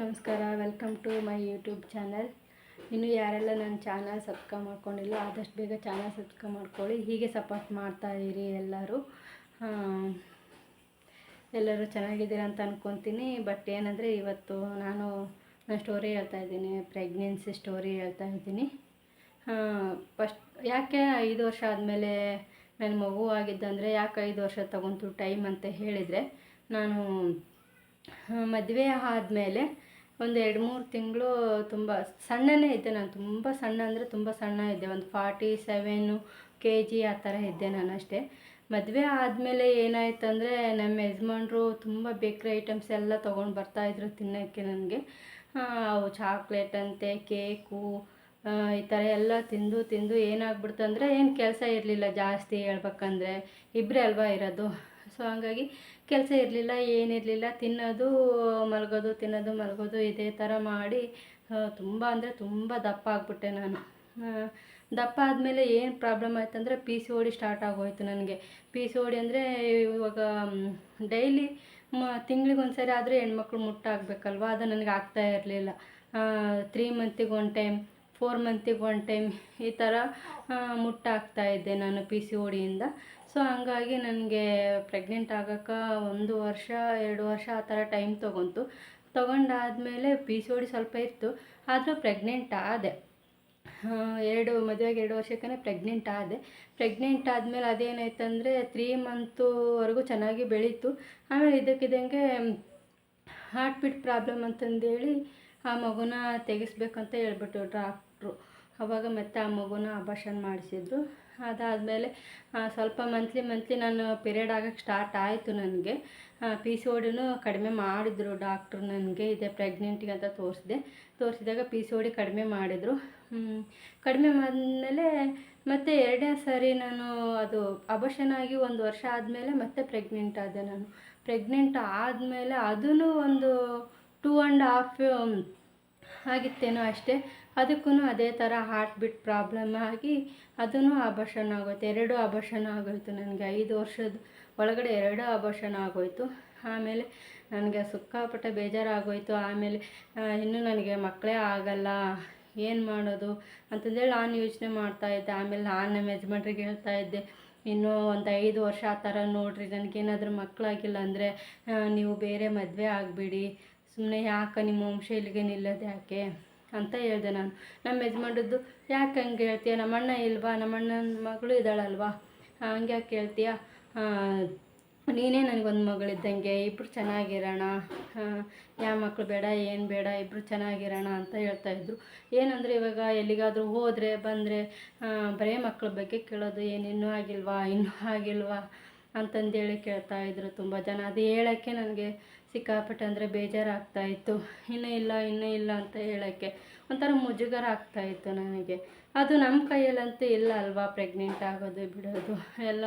ನಮಸ್ಕಾರ welcome to my YouTube channel ಇನ್ನು ಯಾರೆಲ್ಲ ನನ್ನ ಚಾನಲ್ ಸಬ್ಸ್ಕ್ರೈಬ್ ಮಾಡ್ಕೊಂಡಿಲ್ಲ, ಆದಷ್ಟು ಬೇಗ ಚಾನಲ್ ಸಬ್ಸ್ಕ್ರೈಬ್ ಮಾಡ್ಕೊಳ್ಳಿ. ಹೀಗೆ ಸಪೋರ್ಟ್ ಮಾಡ್ತಾ ಇರಿ ಎಲ್ಲರೂ. ಎಲ್ಲರೂ ಚೆನ್ನಾಗಿದ್ದೀರ ಅಂತ ಅನ್ಕೊತೀನಿ. ಬಟ್ ಏನಂದರೆ ಇವತ್ತು ನಾನು ನನ್ನ ಸ್ಟೋರಿ ಹೇಳ್ತಾ ಇದ್ದೀನಿ ಪ್ರೆಗ್ನೆನ್ಸಿ ಸ್ಟೋರಿ ಹೇಳ್ತಾ ಇದ್ದೀನಿ. ಫಸ್ಟ್ ಯಾಕೆ ಐದು ವರ್ಷ ಆದಮೇಲೆ ನನ್ನ ಮಗು ಆಗಿದ್ದಂದರೆ ಯಾಕೆ ಐದು ವರ್ಷ ತಗೊಂತು ಟೈಮ್ ಅಂತ ಹೇಳಿದರೆ, ನಾನು, ಮದುವೆ ಆದಮೇಲೆ ಒಂದು ಎರಡು ಮೂರು ತಿಂಗಳು ತುಂಬ ಸಣ್ಣನೇ ಇದ್ದೆ ನಾನು. ತುಂಬ ಸಣ್ಣ ಅಂದರೆ ತುಂಬ ಸಣ್ಣ ಇದ್ದೆ. ಒಂದು ಫಾರ್ಟಿ ಸೆವೆನು ಕೆ ಜಿ ಆ ಥರ ಇದ್ದೆ ನಾನು ಅಷ್ಟೇ. ಮದುವೆ ಆದಮೇಲೆ ಏನಾಯ್ತು ಅಂದರೆ ನಮ್ಮ ಯಜಮಾನ್ರು ತುಂಬ ಬೇಕ್ರಿ ಐಟಮ್ಸ್ ಎಲ್ಲ ತೊಗೊಂಡು ಬರ್ತಾಯಿದ್ರು ತಿನ್ನೋಕ್ಕೆ ನನಗೆ. ಅವು ಚಾಕ್ಲೇಟ್ ಅಂತೆ ಕೇಕು ಈ ಥರ ಎಲ್ಲ ತಿಂದು ತಿಂದು ಏನಾಗ್ಬಿಡ್ತು ಅಂದರೆ ಏನು ಕೆಲಸ ಇರಲಿಲ್ಲ ಜಾಸ್ತಿ ಹೇಳ್ಬೇಕಂದ್ರೆ. ಇಬ್ಬರೇ ಅಲ್ವಾ ಇರೋದು. ಸೊ ಹಂಗಾಗಿ ಕೆಲಸ ಇರಲಿಲ್ಲ ಏನಿರಲಿಲ್ಲ ತಿನ್ನೋದು ಮಲಗೋದು ತಿನ್ನೋದು ಮಲಗೋದು ಇದೇ ಥರ ಮಾಡಿ ತುಂಬ ಅಂದರೆ ತುಂಬ ದಪ್ಪ ಆಗಿಬಿಟ್ಟೆ ನಾನು. ದಪ್ಪ ಆದಮೇಲೆ ಏನು problem ಆಯ್ತಂದರೆ P C O D start ಆಗೋಯ್ತು ನನಗೆ. ಪಿ ಸಿ ಓಡಿ ಅಂದರೆ ಇವಾಗ ಡೈಲಿ, ಮ, ತಿಂಗ್ಳಿಗೆ ಒಂದು ಸರಿ ಆದರೆ ಹೆಣ್ಮಕ್ಳು ಮುಟ್ಟಾಗಬೇಕಲ್ವ? ಅದು ನನಗೆ ಆಗ್ತಾ ಇರಲಿಲ್ಲ. ತ್ರೀ ಮಂತಿಗೆ ಒನ್ ಟೈಮ್ ಫೋರ್ ಮಂತಿಗೆ ಒನ್ ಟೈಮ್ ಈ ಥರ ಮುಟ್ಟಾಗ್ತಾ ಇದ್ದೆ ನಾನು ಪಿ ಸಿ ಓಡಿಯಿಂದ ಸೊ ಹಂಗಾಗಿ ನನಗೆ ಪ್ರೆಗ್ನೆಂಟ್ ಆಗೋಕ್ಕೆ ಒಂದು ವರ್ಷ, ಎರಡು ವರ್ಷ ಆ ಥರ ಟೈಮ್ ತೊಗೊಂತು. ತೊಗೊಂಡಾದಮೇಲೆ ಪಿ ಸಿ ಓಡಿ ಸ್ವಲ್ಪ ಇತ್ತು, ಆದರೂ ಪ್ರೆಗ್ನೆಂಟ್ ಆದೆ. ಎರಡು, ಮದುವೆಗೆ ಎರಡು ವರ್ಷಕ್ಕೇ ಪ್ರೆಗ್ನೆಂಟ್ ಆದೆ. ಪ್ರೆಗ್ನೆಂಟ್ ಆದಮೇಲೆ ಅದೇನಾಯ್ತಂದರೆ ತ್ರೀ ಮಂತುವರೆಗೂ ಚೆನ್ನಾಗಿ ಬೆಳೀತು. ಆಮೇಲೆ ಇದಕ್ಕಿದ್ದಂಗೆ ಹಾರ್ಟ್ ಬೀಟ್ ಪ್ರಾಬ್ಲಮ್ ಅಂತಂದೇಳಿ ಆ ಮಗುನ ತೆಗೆಸ್ಬೇಕಂತ ಹೇಳ್ಬಿಟ್ಟು ಡಾಕ್ಟ್ರು ಅವಾಗ ಮತ್ತೆ ಆ ಮಗುನ ಅಬಾಷನ್ ಮಾಡಿಸಿದ್ರು. ಅದಾದಮೇಲೆ ಸ್ವಲ್ಪ ಮಂತ್ಲಿ ಮಂತ್ಲಿ ನಾನು ಪಿರಿಯಡ್ ಆಗೋಕ್ಕೆ ಸ್ಟಾರ್ಟ್ ಆಯಿತು ನನಗೆ. ಪಿ ಸಿ ಓಡಿನೂ ಕಡಿಮೆ ಮಾಡಿದರು. ಡಾಕ್ಟ್ರು ನನಗೆ ಇದೆ ಪ್ರೆಗ್ನೆಂಟಿಗೆ ಅಂತ ತೋರಿಸಿದೆ. ತೋರಿಸಿದಾಗ ಪಿ ಸಿ ಓಡಿ ಕಡಿಮೆ ಮಾಡಿದರು. ಕಡಿಮೆ ಮಾಡಿದ್ಮೇಲೆ ಮತ್ತೆ ಎರಡನೇ ಸಾರಿ ನಾನು ಅದು ಅಬಾಷನ್ ಆಗಿ ಒಂದು ವರ್ಷ ಆದಮೇಲೆ ಮತ್ತೆ ಪ್ರೆಗ್ನೆಂಟ್ ಆದೆ ನಾನು. ಪ್ರೆಗ್ನೆಂಟ್ ಆದಮೇಲೆ ಅದೂ ಒಂದು ಟೂ ಆ್ಯಂಡ್ ಹಾಫ್ ಆಗಿತ್ತೇನೋ ಅಷ್ಟೇ. ಅದಕ್ಕೂ ಅದೇ ಥರ ಹಾರ್ಟ್ ಬಿಟ್ ಪ್ರಾಬ್ಲಮ್ ಆಗಿ ಅದೂ ಆಭರ್ಷಣ ಆಗೋಯ್ತು. ಎರಡು ಆಭರ್ಷಣ ಆಗೋಯ್ತು ನನಗೆ. ಐದು ವರ್ಷದ ಒಳಗಡೆ ಎರಡು ಆಭರ್ಷಣ ಆಗೋಯ್ತು. ಆಮೇಲೆ ನನಗೆ ಸುಕ್ಕಾಪಟ್ಟೆ ಬೇಜಾರಾಗೋಯ್ತು. ಆಮೇಲೆ ಇನ್ನೂ ನನಗೆ ಮಕ್ಕಳೇ ಆಗಲ್ಲ. ಏನು ಮಾಡೋದು? ಅಂತಂದೇಳಿ ನಾನು ಯೋಚನೆ ಮಾಡ್ತಾಯಿದ್ದೆ ಆಮೇಲೆ ನಾನು ನಮ್ಮ ಯಜಮಾನ್ರಿಗೆ ಹೇಳ್ತಾ ಇದ್ದೆ. ಇನ್ನೂ ಒಂದು ಐದು ವರ್ಷ ಆ ಥರ ನೋಡಿರಿ. ನನಗೇನಾದರೂ ಮಕ್ಕಳಾಗಿಲ್ಲ ಅಂದರೆ ನೀವು ಬೇರೆ ಮದುವೆ ಆಗಬೇಡಿ. ಸುಮ್ಮನೆ ಯಾಕೆ ನಿಮ್ಮ ವಂಶ ಇಲ್ಲಿಗೆ ನಿಲ್ಲೋದು ಯಾಕೆ? ಅಂತ ಹೇಳಿದೆ ನಾನು. ನಮ್ಮ ಯಜಮಾನ್ರದ್ದು, ಯಾಕೆ ಹಂಗೆ ಹೇಳ್ತೀಯ? ನಮ್ಮಣ್ಣ ಇಲ್ವಾ? ನಮ್ಮಣ್ಣನ ಮಗಳು ಇದ್ದಾಳಲ್ವಾ? ಹಂಗೆ ಯಾಕೆ ಹೇಳ್ತೀಯ? ನೀನೇ ನನಗೊಂದು ಮಗಳಿದ್ದಂಗೆ. ಇಬ್ಬರು ಚೆನ್ನಾಗಿರೋಣ. ಯಾವ ಮಕ್ಕಳು ಬೇಡ, ಏನು ಬೇಡ ಇಬ್ಬರು ಚೆನ್ನಾಗಿರೋಣ ಅಂತ ಹೇಳ್ತಾಯಿದ್ರು ಏನಂದರೆ ಇವಾಗ ಎಲ್ಲಿಗಾದರೂ ಹೋದರೆ, ಬಂದರೆ ಬರೀ ಮಕ್ಕಳ ಬಗ್ಗೆ ಕೇಳೋದು, ಏನು ಇನ್ನೂ ಆಗಿಲ್ವಾ? ಇನ್ನೂ ಆಗಿಲ್ವಾ? ಅಂತಂದೇಳಿ ಕೇಳ್ತಾ ಇದ್ರು ತುಂಬ ಜನ. ಅದು ಹೇಳೋಕ್ಕೆ ನನಗೆ ಸಿಕ್ಕಾಪಟ್ಟೆ ಅಂದರೆ ಬೇಜಾರಾಗ್ತಾಯಿತ್ತು ಇನ್ನೂ ಇಲ್ಲ ಇನ್ನೂ ಇಲ್ಲ ಅಂತ ಹೇಳೋಕ್ಕೆ ಒಂಥರ ಮುಜುಗರ ಆಗ್ತಾಯಿತ್ತು ನನಗೆ. ಅದು ನಮ್ಮ ಕೈಯಲ್ಲಂತೂ ಇಲ್ಲ ಅಲ್ವಾ? ಪ್ರೆಗ್ನೆಂಟ್ ಆಗೋದು, ಬಿಡೋದು, ಎಲ್ಲ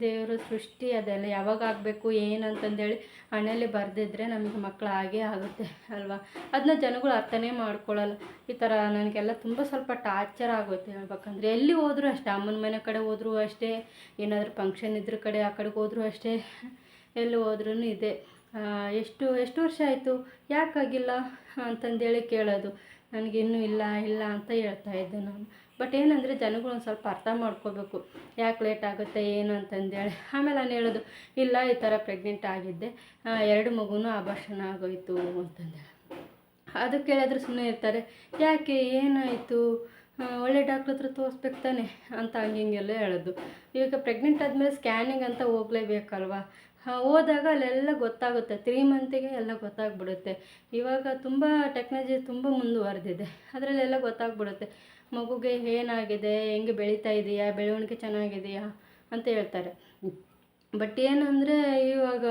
ದೇವರು ಸೃಷ್ಟಿ ಅದೆಲ್ಲ ಯಾವಾಗ ಆಗಬೇಕು, ಏನಂತಂದೇಳಿ ಹಣೆಯಲ್ಲಿ ಬರೆದಿದ್ರೆ ನಮಗೆ ಮಕ್ಕಳು ಆಗೇ ಆಗುತ್ತೆ ಅಲ್ವಾ? ಅದನ್ನ ಜನಗಳು ಅರ್ಥನೇ ಮಾಡ್ಕೊಳ್ಳಲ್ಲ ಈ ಥರ ನನಗೆಲ್ಲ ತುಂಬ ಸ್ವಲ್ಪ ಟಾರ್ಚರ್ ಆಗುತ್ತೆ ಹೇಳ್ಬೇಕಂದ್ರೆ, ಎಲ್ಲಿ ಹೋದರೂ ಅಷ್ಟೇ, ಅಮ್ಮನ ಮನೆ ಕಡೆ ಹೋದರೂ ಅಷ್ಟೇ, ಏನಾದರೂ ಫಂಕ್ಷನ್ ಇದ್ರ ಕಡೆ, ಆ ಕಡೆಗೆ ಹೋದರೂ ಅಷ್ಟೇ, ಎಲ್ಲಿ ಹೋದ್ರೂ ಇದೆ. ಎಷ್ಟು ಎಷ್ಟು ವರ್ಷ ಆಯಿತು? ಯಾಕಾಗಿಲ್ಲ? ಅಂತಂದೇಳಿ ಕೇಳೋದು. ನನಗಿನ್ನೂ ಇಲ್ಲ ಇಲ್ಲ ಅಂತ ಹೇಳ್ತಾ ಇದ್ದೆ ನಾನು. ಬಟ್ ಏನಂದರೆ ಜನಗಳು ಒಂದು ಸ್ವಲ್ಪ ಅರ್ಥ ಮಾಡ್ಕೋಬೇಕು. ಯಾಕೆ ಲೇಟ್ ಆಗುತ್ತೆ, ಏನು ಅಂತಂದೇಳಿ. ಆಮೇಲೆ ನಾನು ಹೇಳೋದು, ಇಲ್ಲ, ಈ ಥರ ಪ್ರೆಗ್ನೆಂಟ್ ಆಗಿದ್ದೆ. ಎರಡು ಮಗುನೂ ಆಭರ್ಷಣ ಆಗೋಯ್ತು ಅಂತಂದೇಳಿ ಅದು ಕೇಳಿದ್ರೆ ಸುಮ್ಮನೆ ಇರ್ತಾರೆ, ಯಾಕೆ, ಏನಾಯಿತು? ಒಳ್ಳೆ ಡಾಕ್ಟ್ರ್ ಹತ್ರ ತೋರಿಸ್ಬೇಕು ತಾನೆ? ಅಂತ ಹಂಗೆ ಹಿಂಗೆಲ್ಲ ಹೇಳೋದು. ಈಗ ಪ್ರೆಗ್ನೆಂಟ್ ಆದಮೇಲೆ ಸ್ಕ್ಯಾನಿಂಗ್ ಅಂತ ಹೋಗಲೇಬೇಕಲ್ವಾ? ಹೋದಾಗ ಅಲ್ಲೆಲ್ಲ ಗೊತ್ತಾಗುತ್ತೆ. ತ್ರೀ ಮಂತಿಗೆ ಎಲ್ಲ ಗೊತ್ತಾಗ್ಬಿಡುತ್ತೆ. ಇವಾಗ ತುಂಬ ಟೆಕ್ನಾಲಜಿ ತುಂಬ ಮುಂದುವರೆದಿದೆ. ಅದರಲ್ಲೆಲ್ಲ ಗೊತ್ತಾಗ್ಬಿಡುತ್ತೆ. ಮಗುಗೆ ಏನಾಗಿದೆ, ಹೆಂಗೆ ಬೆಳೀತಾ ಇದೆಯಾ, ಬೆಳವಣಿಗೆ ಚೆನ್ನಾಗಿದೆಯಾ ಅಂತ ಹೇಳ್ತಾರೆ. ಬಟ್ ಏನಂದರೆ ಇವಾಗ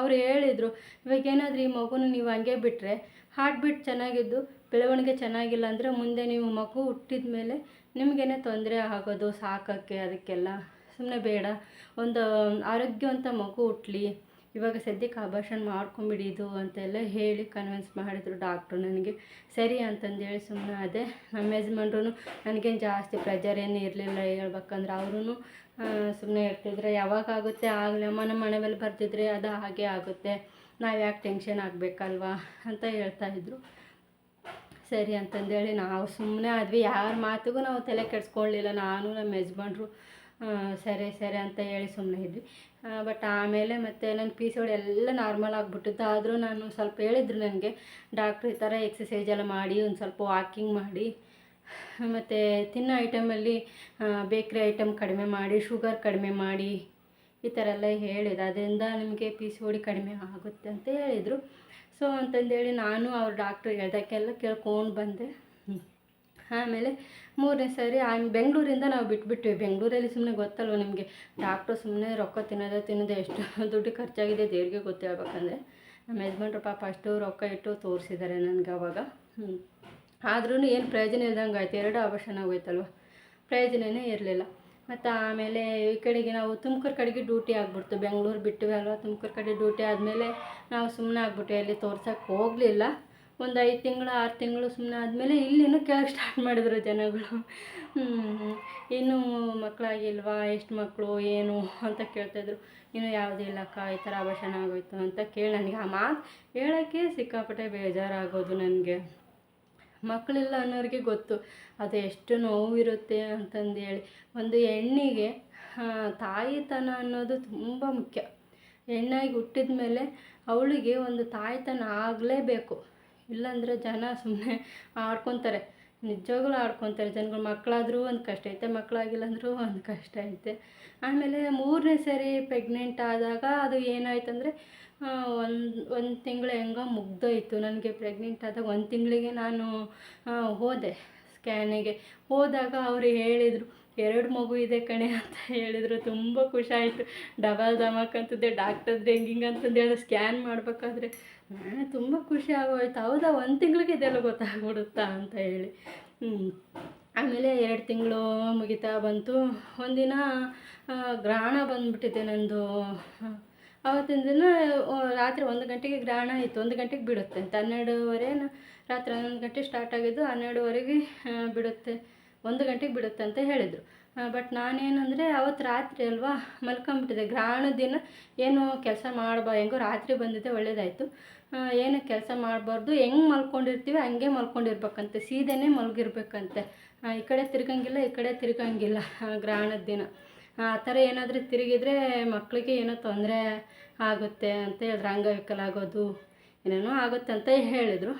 ಅವ್ರು ಹೇಳಿದರು, ಇವಾಗ ಏನಾದರೂ ಈ ಮಗುನ ನೀವು ಹಂಗೆ ಬಿಟ್ಟರೆ ಹಾರ್ಟ್ ಬೀಟ್ ಚೆನ್ನಾಗಿದ್ದು, ಬೆಳವಣಿಗೆ ಚೆನ್ನಾಗಿಲ್ಲ ಅಂದರೆ ಮುಂದೆ ನೀವು ಮಗು ಹುಟ್ಟಿದ ಮೇಲೆ ನಿಮಗೇನೆ ತೊಂದರೆ ಆಗೋದು, ಸಾಕೋಕ್ಕೆ, ಅದಕ್ಕೆಲ್ಲ. ಸುಮ್ಮನೆ ಬೇಡ. ಒಂದು ಆರೋಗ್ಯವಂತ ಮಗು ಹುಟ್ಟಲಿ ಇವಾಗ ಸದ್ಯಕ್ಕೆ ಅಬಾಷನ್ ಮಾಡ್ಕೊಂಬಿಡಿದು ಅಂತೆಲ್ಲ ಹೇಳಿ ಕನ್ವಿನ್ಸ್ ಮಾಡಿದರು ಡಾಕ್ಟ್ರು ನನಗೆ. ಸರಿ ಅಂತಂದೇಳಿ ಸುಮ್ಮನೆ ಅದೇ. ನಮ್ಮ ಯಜಮಾನ್ರು ನನಗೇನು ಜಾಸ್ತಿ ಪ್ರೆಜರ್ ಏನು ಇರಲಿಲ್ಲ ಹೇಳ್ಬೇಕಂದ್ರೆ ಅವರು ಸುಮ್ಮನೆ ಇರ್ತಿದ್ರೆ ಯಾವಾಗ ಆಗುತ್ತೆ ಆಗಲಿ ಅಮ್ಮ, ನಮ್ಮ ಮನೆ ಮೇಲೆ ಬರ್ತಿದ್ರೆ ಅದು ಹಾಗೆ ಆಗುತ್ತೆ. ನಾವು ಯಾಕೆ ಟೆನ್ಷನ್ ಆಗಬೇಕಲ್ವಾ ಅಂತ ಹೇಳ್ತಾಯಿದ್ರು ಸರಿ ಅಂತಂದೇಳಿ ನಾವು ಸುಮ್ಮನೆ ಆದ್ವಿ. ಯಾರ ಮಾತಿಗೂ ನಾವು ತಲೆ ಕೆಡಿಸ್ಕೊಳ್ಳಿಲ್ಲ ನಾನು ನಮ್ಮ ಯಜಮಾನ್ರು ಸರಿ ಸರಿ ಅಂತ ಹೇಳಿ ಸುಮ್ಮನೆ ಇದ್ವಿ. ಬಟ್ ಆಮೇಲೆ ಮತ್ತೆ ನನ್ನ ಪಿ ಸಿ ಎಲ್ಲ ನಾರ್ಮಲ್ ಆಗಿಬಿಟ್ಟಿತ್ತು. ಆದರೂ ನಾನು ಸ್ವಲ್ಪ ಹೇಳಿದ್ರು ನನಗೆ ಡಾಕ್ಟ್ರ್ ಈ ಥರ ಎಕ್ಸಸೈಸ್ ಎಲ್ಲ ಮಾಡಿ, ಒಂದು ಸ್ವಲ್ಪ ವಾಕಿಂಗ್ ಮಾಡಿ, ಮತ್ತು ತಿನ್ನೋ ಐಟಮಲ್ಲಿ ಬೇಕ್ರಿ ಐಟಮ್ ಕಡಿಮೆ ಮಾಡಿ ಶುಗರ್ ಕಡಿಮೆ ಮಾಡಿ, ಈ ಥರ ಎಲ್ಲ ಹೇಳಿದ ಅದರಿಂದ ನಿಮಗೆ ಪಿ ಸಿ ಓಡಿ ಕಡಿಮೆ ಆಗುತ್ತೆ ಅಂತ ಹೇಳಿದರು. ಸೊ ಅಂತಂದೇಳಿ ನಾನು ಅವ್ರ ಡಾಕ್ಟ್ರ್ ಹೇಳ್ದಕ್ಕೆಲ್ಲ ಕೇಳ್ಕೊಂಡು ಬಂದೆ. ಆಮೇಲೆ ಮೂರನೇ ಸಾರಿ ಆಮೇಲೆ ಬೆಂಗಳೂರಿಂದ ನಾವು ಬಿಟ್ಬಿಟ್ವಿ. ಬೆಂಗಳೂರಲ್ಲಿ ಸುಮ್ಮನೆ ಗೊತ್ತಲ್ವ ನಿಮಗೆ? ಡಾಕ್ಟ್ರು ಸುಮ್ಮನೆ ರೊಕ್ಕ ತಿನ್ನೋದು ತಿನ್ನೋದೇ ಎಷ್ಟು ದುಡ್ಡು ಖರ್ಚಾಗಿದೆ ದೇವ್ರಿಗೆ ಗೊತ್ತು ಹೇಳ್ಬೇಕಂದ್ರೆ ನಮ್ಮ ಯಜಮಾನ್ರು ಪಾಪ ಅಷ್ಟು ರೊಕ್ಕ ಇಟ್ಟು ತೋರಿಸಿದ್ದಾರೆ ನನಗೆ ಅವಾಗ. ಆದ್ರೂ ಏನು ಪ್ರಯೋಜನ ಇಲ್ದಂಗೆ ಆಯ್ತು. ಎರಡು ಆಪರೇಷನ್ ಆಗೋಯ್ತಲ್ವ? ಪ್ರಯೋಜನವೇ ಇರಲಿಲ್ಲ. ಮತ್ತು ಆಮೇಲೆ ಈ ಕಡೆಗೆ ನಾವು ತುಮಕೂರು ಕಡೆಗೆ ಡ್ಯೂಟಿ ಆಗ್ಬಿಡ್ತು. ಬೆಂಗಳೂರು ಬಿಟ್ಟಿವೆ ಅಲ್ವ ತುಮಕೂರು ಕಡೆ ಡ್ಯೂಟಿ ಆದಮೇಲೆ ನಾವು ಸುಮ್ಮನೆ ಆಗ್ಬಿಟ್ಟು ಅಲ್ಲಿ ತೋರ್ಸೋಕ್ಕೆ ಹೋಗಲಿಲ್ಲ. ಒಂದು ಐದು ತಿಂಗಳು, ಆರು ತಿಂಗಳು ಸುಮ್ಮನೆ ಆದಮೇಲೆ ಇಲ್ಲಿನೂ ಕೇಳಕ್ಕೆ ಸ್ಟಾರ್ಟ್ ಮಾಡಿದ್ರು ಜನಗಳು. ಇನ್ನೂ ಮಕ್ಕಳಾಗಿಲ್ವಾ ಎಷ್ಟು ಮಕ್ಕಳು ಏನು ಅಂತ ಕೇಳ್ತಾಯಿದ್ರು ಇನ್ನು ಯಾವುದೂ ಇಲ್ಲಕ್ಕ ಈ ಥರ ಆಭಾಷಣ ಆಗೋಯ್ತು ಅಂತ ಕೇಳಿ ನನಗೆ ಆ ಮಾತು ಹೇಳೋಕ್ಕೆ ಸಿಕ್ಕಾಪಟ್ಟೆ ಬೇಜಾರಾಗೋದು ನನಗೆ. ಮಕ್ಕಳಿಲ್ಲ ಅನ್ನೋರಿಗೆ ಗೊತ್ತು, ಅದು ಎಷ್ಟು ನೋವಿರುತ್ತೆ ಅಂತಂದೇಳಿ ಒಂದು ಹೆಣ್ಣಿಗೆ ತಾಯಿತನ ಅನ್ನೋದು ತುಂಬ ಮುಖ್ಯ. ಹೆಣ್ಣಾಗಿ ಹುಟ್ಟಿದ ಮೇಲೆ ಅವಳಿಗೆ ಒಂದು ತಾಯ್ತನ ಆಗಲೇಬೇಕು. ಇಲ್ಲಾಂದರೆ ಜನ ಸುಮ್ಮನೆ ಆಡ್ಕೊತಾರೆ. ನಿಜವಾಗ್ಲೂ ಆಡ್ಕೊತಾರೆ. ಜನಗಳು ಮಕ್ಕಳಾದರೂ ಒಂದು ಕಷ್ಟ ಐತೆ ಮಕ್ಕಳಾಗಿಲ್ಲ ಅಂದರೂ ಒಂದು ಕಷ್ಟ ಐತೆ. ಆಮೇಲೆ ಮೂರನೇ ಸರಿ ಪ್ರೆಗ್ನೆಂಟ್ ಆದಾಗ ಅದು ಏನಾಯ್ತಂದರೆ ಒಂದು ಒಂದು ತಿಂಗಳು ಹೆಂಗೋ ಮುಗ್ದೋಯ್ತು. ನನಗೆ ಪ್ರೆಗ್ನೆಂಟ್ ಆದಾಗ ಒಂದು ತಿಂಗಳಿಗೆ ನಾನು ಹೋದೆ ಸ್ಕ್ಯಾನಿಗೆ ಹೋದಾಗ ಅವರು ಹೇಳಿದರು, ಎರಡು ಮಗು ಇದೆ ಕಣೆ ಅಂತ ಹೇಳಿದರು. ತುಂಬ ಖುಷಿ ಆಯಿತು. ಡಬಲ್ ಧಮಾಕ್ ಅಂತಿದ್ದೆ ಡಾಕ್ಟರ್ದು ಹೆಂಗಿಂಗ್ ಅಂತಂದು ಸ್ಕ್ಯಾನ್ ಮಾಡಬೇಕಾದ್ರೆ ತುಂಬ ಖುಷಿ ಆಗೋಯ್ತು. ಹೌದಾ? ಒಂದು ತಿಂಗಳಿಗೆ ಇದೆಲ್ಲ ಗೊತ್ತಾಗ್ಬಿಡುತ್ತಾ ಅಂತ ಹೇಳಿ. ಆಮೇಲೆ ಎರಡು ತಿಂಗಳು ಮುಗಿತಾ ಬಂತು. ಒಂದಿನ ಗ್ರಹಣ ಬಂದ್ಬಿಟ್ಟಿದೆ ನಂದು. ಆವತ್ತಿನ ದಿನ ರಾತ್ರಿ ಒಂದು ಗಂಟೆಗೆ ಗ್ರಹಣ ಇತ್ತು ಒಂದು ಗಂಟೆಗೆ ಬಿಡುತ್ತೆ. ಅಂತ ಹನ್ನೆರಡುವರೆ ರಾತ್ರಿ ಹನ್ನೊಂದು ಗಂಟೆ ಸ್ಟಾರ್ಟ್ ಆಗಿದ್ದು ಹನ್ನೆರಡುವರೆಗೆ ಬಿಡುತ್ತೆ. ಒಂದು ಗಂಟೆಗೆ ಬಿಡುತ್ತೆ ಅಂತ ಹೇಳಿದರು. ಬಟ್ ನಾನೇನಂದರೆ ಅವತ್ತು ರಾತ್ರಿ ಅಲ್ವಾ ಮಲ್ಕೊಂಬಿಟ್ಟಿದೆ ಗ್ರಹಣದ ದಿನ ಏನು ಕೆಲಸ ಮಾಡಬಾ, ಹೆಂಗೋ ರಾತ್ರಿ ಬಂದಿದ್ದೆ, ಒಳ್ಳೇದಾಯಿತು. ಏನು ಕೆಲಸ ಮಾಡಬಾರ್ದು, ಹೆಂಗೆ ಮಲ್ಕೊಂಡಿರ್ತೀವಿ ಹಂಗೆ ಮಲ್ಕೊಂಡಿರ್ಬೇಕಂತೆ, ಸೀದೆನೇ ಮಲಗಿರ್ಬೇಕಂತೆ. ಈ ಕಡೆ ತಿರ್ಗಂಗಿಲ್ಲ, ಈ ಕಡೆ ತಿರ್ಗಂಗಿಲ್ಲ ಗ್ರಹಣದ ದಿನ. ಆ ಥರ ಏನಾದರೂ ತಿರುಗಿದ್ರೆ ಮಕ್ಕಳಿಗೆ ಏನೋ ತೊಂದರೆ ಆಗುತ್ತೆ ಅಂತ ಹೇಳಿದ್ರು, ಅಂಗವಿಕಲ ಆಗೋದು, ಏನೇನೋ ಆಗುತ್ತೆ ಅಂತ ಹೇಳಿದರು.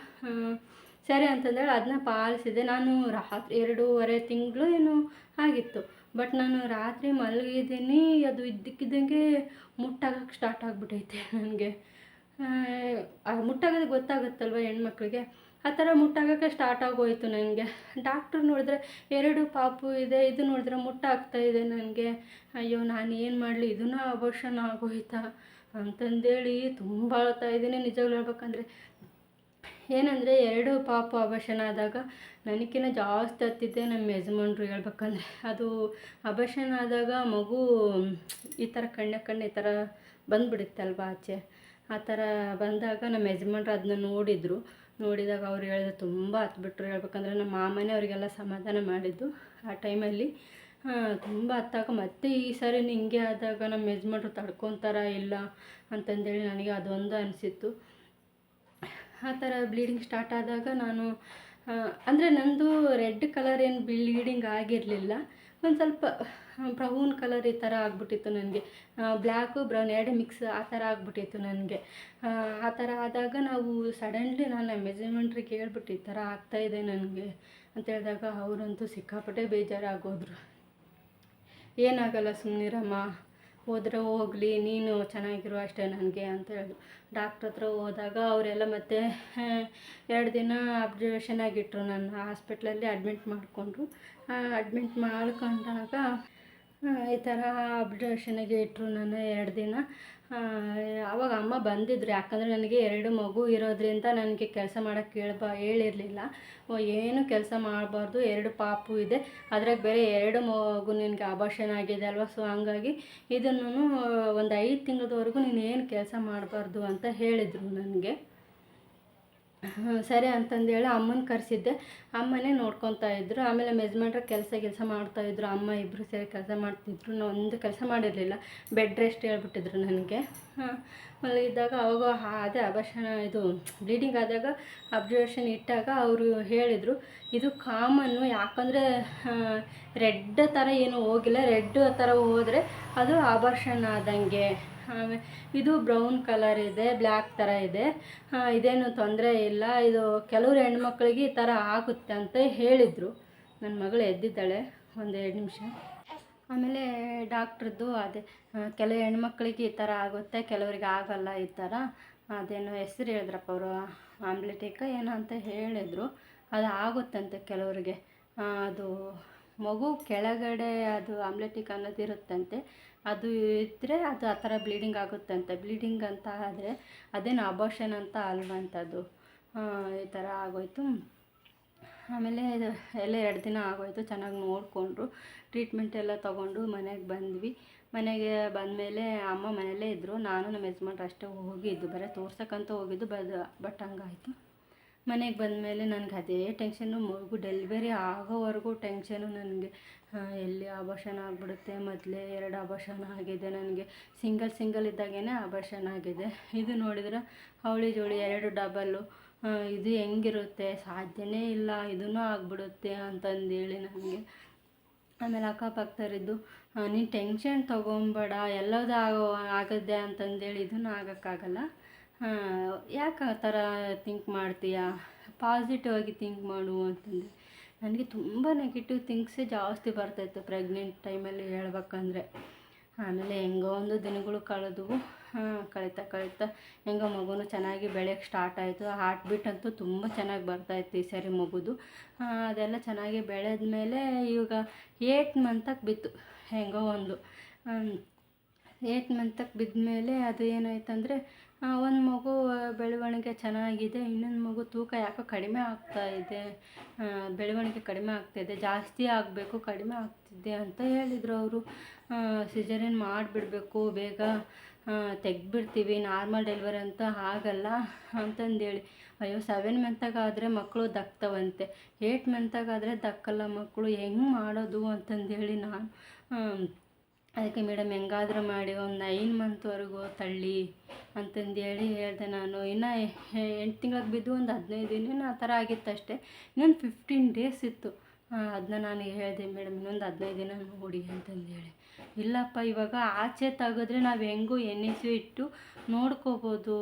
ಸರಿ ಅಂತಂದೇಳಿ ಅದನ್ನ ಪಾಲಿಸಿದೆ. ನಾನು ರಾತ್ರಿ ಎರಡೂವರೆ ತಿಂಗಳು ಏನೋ ಆಗಿತ್ತು. ಬಟ್ ನಾನು ರಾತ್ರಿ ಮಲಗಿದ್ದೀನಿ, ಅದು ಇದ್ದಕ್ಕಿದ್ದಂಗೆ ಮುಟ್ಟಾಗಕ್ಕೆ ಸ್ಟಾರ್ಟ್ ಆಗಿಬಿಟ್ಟೈತೆ ನನಗೆ. ಮುಟ್ಟಾಗೋದು ಗೊತ್ತಾಗುತ್ತಲ್ವ ಹೆಣ್ಮಕ್ಳಿಗೆ? ಆ ಥರ ಮುಟ್ಟಾಗೋಕ್ಕೆ ಸ್ಟಾರ್ಟ್ ಆಗೋಯ್ತು ನನಗೆ. ಡಾಕ್ಟ್ರು ನೋಡಿದ್ರೆ ಎರಡು ಪಾಪು ಇದೆ, ಇದು ನೋಡಿದ್ರೆ ಮುಟ್ಟಾಗ್ತಾ ಇದೆ ನನಗೆ. ಅಯ್ಯೋ, ನಾನು ಏನು ಮಾಡಲಿ? ಇದನ್ನ ಅಬೋಷನ್ ಆಗೋಯ್ತಾ? ಅಂತಂದೇಳಿ ತುಂಬ ಅಳ್ತಾ ಇದ್ದೀನಿ. ನಿಜವಾಗ್ಲೂ ಹೇಳ್ಬೇಕಂದ್ರೆ ಏನಂದರೆ ಎರಡು ಪಾಪ ಅಬರ್ಷನ್ ಆದಾಗ ನನಗಿನ್ನ ಜಾಸ್ತಿ ಹತ್ತಿದ್ದೆ ನಮ್ಮ ಯಜಮಾನ್ರು ಹೇಳ್ಬೇಕಂದ್ರೆ. ಅದು ಅಬರ್ಷನ್ ಆದಾಗ ಮಗು ಈ ಥರ ಕಣ್ಣೆ ಕಣ್ಣು ಈ ಥರ ಬಂದುಬಿಡುತ್ತಲ್ವ ಆಚೆ. ಆ ಥರ ಬಂದಾಗ ನಮ್ಮ ಯಜಮಾನ್ರು ಅದನ್ನ ನೋಡಿದರು. ನೋಡಿದಾಗ ಅವ್ರು ಹೇಳಿದ್ರು, ತುಂಬ ಹತ್ಬಿಟ್ರು ಹೇಳ್ಬೇಕಂದ್ರೆ. ನಮ್ಮ ಮಾಮನೇ ಅವರಿಗೆಲ್ಲ ಸಮಾಧಾನ ಮಾಡಿದ್ದು ಆ ಟೈಮಲ್ಲಿ. ತುಂಬ ಹತ್ತಾಗ ಮತ್ತೆ ಈ ಸಾರಿ ಹಿಂಗೆ ಆದಾಗ ನಮ್ಮ ಯಜಮಾನ್ರು ತಡ್ಕೊತಾರ ಇಲ್ಲ ಅಂತಂದೇಳಿ ನನಗೆ ಅದೊಂದು ಅನಿಸಿತ್ತು. ಆ ಥರ ಬ್ಲೀಡಿಂಗ್ ಸ್ಟಾರ್ಟ್ ಆದಾಗ ನಾನು ಅಂದರೆ ನಂದು ರೆಡ್ ಕಲರ್ ಏನು ಬ್ಲೀಡಿಂಗ್ ಆಗಿರಲಿಲ್ಲ. ಒಂದು ಸ್ವಲ್ಪ ಬ್ರೌನ್ ಕಲರ್ ಈ ಥರ ಆಗ್ಬಿಟ್ಟಿತ್ತು ನನಗೆ. ಬ್ಲ್ಯಾಕು ಬ್ರೌನ್ ಎರಡು ಮಿಕ್ಸ್ ಆ ಥರ ಆಗ್ಬಿಟ್ಟಿತ್ತು ನನಗೆ. ಆ ಥರ ಆದಾಗ ನಾವು ಸಡನ್ಲಿ ನಾನು ಮೆಜರ್ಮೆಂಟ್ರಿಗೆ ಹೇಳ್ಬಿಟ್ಟು ಈ ಥರ ಆಗ್ತಾಯಿದೆ ನನಗೆ ಅಂತ ಹೇಳಿದಾಗ ಅವರಂತೂ ಸಿಕ್ಕಾಪಟ್ಟೆ ಬೇಜಾರಾಗೋದ್ರು. ಏನಾಗಲ್ಲ ಸುಮ್ಮನಿರಮ್ಮ ಹೋದ್ರೆ ಹೋಗಲಿ, ನೀನು ಚೆನ್ನಾಗಿರು ಅಷ್ಟೇ ನನಗೆ ಅಂತ ಹೇಳಿದ್ರು. ಡಾಕ್ಟ್ರ್ ಹತ್ರ ಹೋದಾಗ ಅವರೆಲ್ಲ ಮತ್ತೆ ಎರಡು ದಿನ ಅಬ್ಸರ್ವೇಷನ್ ಆಗಿಟ್ಟರು ನನ್ನ ಹಾಸ್ಪಿಟ್ಲಲ್ಲಿ ಅಡ್ಮಿಟ್ ಮಾಡಿಕೊಂಡ್ರು. ಅಡ್ಮಿಟ್ ಮಾಡ್ಕೊಂಡಾಗ ಈ ಥರ ಅಬ್ಸರ್ವೇಷನಿಗೆ ಇಟ್ಟರು ನನ್ನ ಎರಡು ದಿನ. ಆವಾಗ ಅಮ್ಮ ಬಂದಿದ್ರು. ಯಾಕಂದರೆ ನನಗೆ ಎರಡು ಮಗು ಇರೋದ್ರಿಂದ ನನಗೆ ಕೆಲಸ ಮಾಡೋಕ್ಕೆ ಕೇಳ್ಬ, ಹೇಳಿರಲಿಲ್ಲ. ಏನು ಕೆಲಸ ಮಾಡಬಾರ್ದು, ಎರಡು ಪಾಪು ಇದೆ. ಅದ್ರಾಗ ಬೇರೆ ಎರಡು ಮಗು ನಿನಗೆ ಆಭಾಷಣ ಆಗಿದೆ ಅಲ್ವಾ? ಸೊ ಹಂಗಾಗಿ ಇದನ್ನು ಒಂದು ಐದು ತಿಂಗಳದವರೆಗೂ ನೀನು ಏನು ಕೆಲಸ ಮಾಡಬಾರ್ದು ಅಂತ ಹೇಳಿದರು ನನಗೆ. ಸರಿ ಅಂತಂದೇಳಿ ಅಮ್ಮನ ಕರೆಸಿದ್ದೆ. ಅಮ್ಮನೇ ನೋಡ್ಕೊತಾ ಇದ್ದರು ಆಮೇಲೆ ಮೆಜ್ಮೆಂಟ್ರ ಕೆಲಸ ಕೆಲಸ ಮಾಡ್ತಾಯಿದ್ರು ಅಮ್ಮ ಇಬ್ಬರು ಸೇರಿ ಕೆಲಸ ಮಾಡ್ತಿದ್ರು. ನಾನು ಒಂದು ಕೆಲಸ ಮಾಡಿರಲಿಲ್ಲ. ಬೆಡ್ ರೆಸ್ಟ್ ಹೇಳ್ಬಿಟ್ಟಿದ್ರು ನನಗೆ. ಮಲಗಿದ್ದಾಗ ಅವಾಗ ಅದೇ ಅಬರ್ಷಣ ಇದು ಬ್ಲೀಡಿಂಗ್ ಆದಾಗ ಅಬ್ಸರ್ವೇಷನ್ ಇಟ್ಟಾಗ ಅವರು ಹೇಳಿದರು, ಇದು ಕಾಮನ್ನು ಯಾಕಂದರೆ ರೆಡ್ ಥರ ಏನು ಹೋಗಿಲ್ಲ. ರೆಡ್ ಥರ ಹೋದರೆ ಅದು ಅಬರ್ಷಣ ಆದಂಗೆ. ಇದು ಬ್ರೌನ್ ಕಲರ್ ಇದೆ ಬ್ಲ್ಯಾಕ್ ಥರ ಇದೆ. ಇದೇನು ತೊಂದರೆ ಇಲ್ಲ. ಇದು ಕೆಲವರು ಹೆಣ್ಮಕ್ಳಿಗೆ ಈ ಥರ ಆಗುತ್ತೆ ಅಂತ ಹೇಳಿದರು. ನನ್ನ ಮಗಳು ಎದ್ದಿದ್ದಾಳೆ, ಒಂದು ಎರಡು ನಿಮಿಷ. ಆಮೇಲೆ ಡಾಕ್ಟ್ರದ್ದು ಅದೇ ಕೆಲವು ಹೆಣ್ಮಕ್ಳಿಗೆ ಈ ಥರ ಆಗುತ್ತೆ, ಕೆಲವರಿಗೆ ಆಗಲ್ಲ ಈ ಥರ ಅದೇನು ಹೆಸ್ರು ಹೇಳಿದ್ರಪ್ಪ ಅವರು ಆಂಬ್ಲೆಟಿಕ ಏನೋ ಅಂತ ಹೇಳಿದರು. ಅದು ಆಗುತ್ತಂತೆ ಕೆಲವರಿಗೆ. ಅದು ಮಗು ಕೆಳಗಡೆ ಅದು ಆಮ್ಲೆಟಿಕ್ ಅನ್ನೋದು ಇರುತ್ತಂತೆ. ಅದು ಇದ್ದರೆ ಅದು ಆ ಥರ ಬ್ಲೀಡಿಂಗ್ ಆಗುತ್ತೆ ಅಂತ ಬ್ಲೀಡಿಂಗ್ ಅಂತ ಆದರೆ ಅದೇನು ಅಬೋಷನ್ ಅಂತ ಅಲ್ವಂಥದ್ದು ಈ ಥರ ಆಗೋಯ್ತು. ಆಮೇಲೆ ಎಲ್ಲ ಎರಡು ದಿನ ಆಗೋಯ್ತು, ಚೆನ್ನಾಗಿ ನೋಡಿಕೊಂಡ್ರು. ಟ್ರೀಟ್ಮೆಂಟ್ ಎಲ್ಲ ತೊಗೊಂಡು ಮನೆಗೆ ಬಂದ್ವಿ. ಮನೆಗೆ ಬಂದಮೇಲೆ ಅಮ್ಮ ಮನೆಯಲ್ಲೇ ಇದ್ದರು ನಾನು ನಮ್ಮ ಯಜಮಾನ್ರು ಅಷ್ಟೇ ಹೋಗಿದ್ದು. ಬರೀ ತೋರ್ಸಕ್ಕಂತ ಹೋಗಿದ್ದು, ಬದ ಬಟ್ ಹಂಗಾಯಿತು. ಮನೆಗೆ ಬಂದಮೇಲೆ ನನಗೆ ಅದೇ ಟೆನ್ಷನ್ನು ಮಗು ಡೆಲಿವರಿ ಆಗೋವರೆಗೂ ಟೆನ್ಷನು ನನಗೆ. ಎಲ್ಲಿ ಅಬರ್ಷನ್ ಆಗಿಬಿಡುತ್ತೆ? ಮೊದಲೇ ಎರಡು ಅಬರ್ಷನ್ ಆಗಿದೆ ನನಗೆ. ಸಿಂಗಲ್ ಸಿಂಗಲ್ ಇದ್ದಾಗೇ ಅಬರ್ಷನ್ ಆಗಿದೆ. ಇದು ನೋಡಿದ್ರೆ ಅವಳಿ ಜೋಳಿ ಎರಡು ಡಬಲ್ಲು. ಇದು ಹೆಂಗಿರುತ್ತೆ? ಸಾಧ್ಯನೇ ಇಲ್ಲ. ಇದೂ ಆಗಿಬಿಡುತ್ತೆ ಅಂತಂದೇಳಿ ನನಗೆ. ಆಮೇಲೆ ಅಕ್ಕಪಕ್ಕದವರಿದ್ದು ನೀನು ಟೆನ್ಷನ್ ತೊಗೊಂಬೇಡ. ಎಲ್ಲದೂ ಆಗೋ, ಆಗದೆ ಅಂತಂದೇಳಿ ಇದನ್ನು ಆಗೋಕ್ಕಾಗಲ್ಲ. ಯಾಕೆ ಆ ಥರ ಥಿಂಕ್ ಮಾಡ್ತೀಯಾ? ಪಾಸಿಟಿವ್ ಆಗಿ ಥಿಂಕ್ ಮಾಡು ಅಂತಂದೆ. ನನಗೆ ತುಂಬ ನೆಗೆಟಿವ್ ಥಿಂಗ್ಸೇ ಜಾಸ್ತಿ ಬರ್ತಾಯಿತ್ತು ಪ್ರೆಗ್ನೆಂಟ್ ಟೈಮಲ್ಲಿ ಹೇಳ್ಬೇಕಂದ್ರೆ. ಆಮೇಲೆ ಹೆಂಗೋ ಒಂದು ದಿನಗಳು ಕಳೆದವು ಕಳೀತಾ ಕಳೀತಾ ಹೆಂಗೋ ಮಗುನು ಚೆನ್ನಾಗಿ ಬೆಳೆಯೋಕ್ಕೆ ಸ್ಟಾರ್ಟ್ ಆಯಿತು. ಹಾರ್ಟ್ ಬೀಟ್ ಅಂತೂ ತುಂಬ ಚೆನ್ನಾಗಿ ಬರ್ತಾಯಿತ್ತು ಈ ಸರಿ ಮಗುದು. ಅದೆಲ್ಲ ಚೆನ್ನಾಗಿ ಬೆಳೆದ ಮೇಲೆ ಇವಾಗ ಏಟ್ ಮಂತಕ್ಕೆ ಬಿತ್ತು ಹೆಂಗೋ ಒಂದು. ಏಟ್ ಮಂತಕ್ಕೆ ಬಿದ್ದ ಅದು ಏನಾಯ್ತಂದರೆ ಒಂದು ಮಗು ಬೆಳವಣಿಗೆ ಚೆನ್ನಾಗಿದೆ, ಇನ್ನೊಂದು ಮಗು ತೂಕ ಯಾಕೋ ಕಡಿಮೆ ಆಗ್ತಾ ಇದೆ ಬೆಳವಣಿಗೆ ಕಡಿಮೆ ಆಗ್ತಾಯಿದೆ ಜಾಸ್ತಿ ಆಗಬೇಕು, ಕಡಿಮೆ ಆಗ್ತಿದೆ ಅಂತ ಹೇಳಿದರು ಅವರು. ಸಿಜರಿನ್ ಮಾಡಿಬಿಡ್ಬೇಕು, ಬೇಗ ತೆಗ್ದುಬಿಡ್ತೀವಿ ನಾರ್ಮಲ್ ಡೆಲಿವರಿ ಅಂತ ಆಗಲ್ಲ ಅಂತಂದೇಳಿ. ಅಯ್ಯೋ ಸೆವೆನ್ ಮಂತಾಗಾದರೆ ಮಕ್ಕಳು ದಕ್ತವಂತೆ ಏಯ್ಟ್ ಮಂತಾಗಾದರೆ ದಕ್ಕಲ್ಲ ಮಕ್ಕಳು ಹೆಂಗೆ ಮಾಡೋದು ಅಂತಂದೇಳಿ ನಾನು ಅದಕ್ಕೆ ಮೇಡಮ್ ಹೆಂಗಾದ್ರೂ ಮಾಡಿ ಒಂದು ನೈನ್ ಮಂತ್ವರೆಗೂ ತಳ್ಳಿ ಅಂತಂದೇಳಿ ಹೇಳಿದೆ ನಾನು. ಇನ್ನು ಎಂಟು ತಿಂಗಳಿಗೆ ಬಿದ್ದು ಒಂದು ಹದಿನೈದು ದಿನ ಆ ಥರ ಆಗಿತ್ತು ಅಷ್ಟೇ. ಇನ್ನೊಂದು ಫಿಫ್ಟೀನ್ ಡೇಸ್ ಇತ್ತು. ಅದನ್ನ ನಾನು ಹೇಳಿದೆ, ಮೇಡಮ್ ಇನ್ನೊಂದು ಹದಿನೈದು ದಿನ ನೋಡಿ ಅಂತಂದೇಳಿ. ಇಲ್ಲಪ್ಪ, ಇವಾಗ ಆಚೆ ತೆಗೆದ್ರೆ ನಾವು ಹೆಂಗೂ ಎನ್ ಇಟ್ಟು ನೋಡ್ಕೋಬೋದು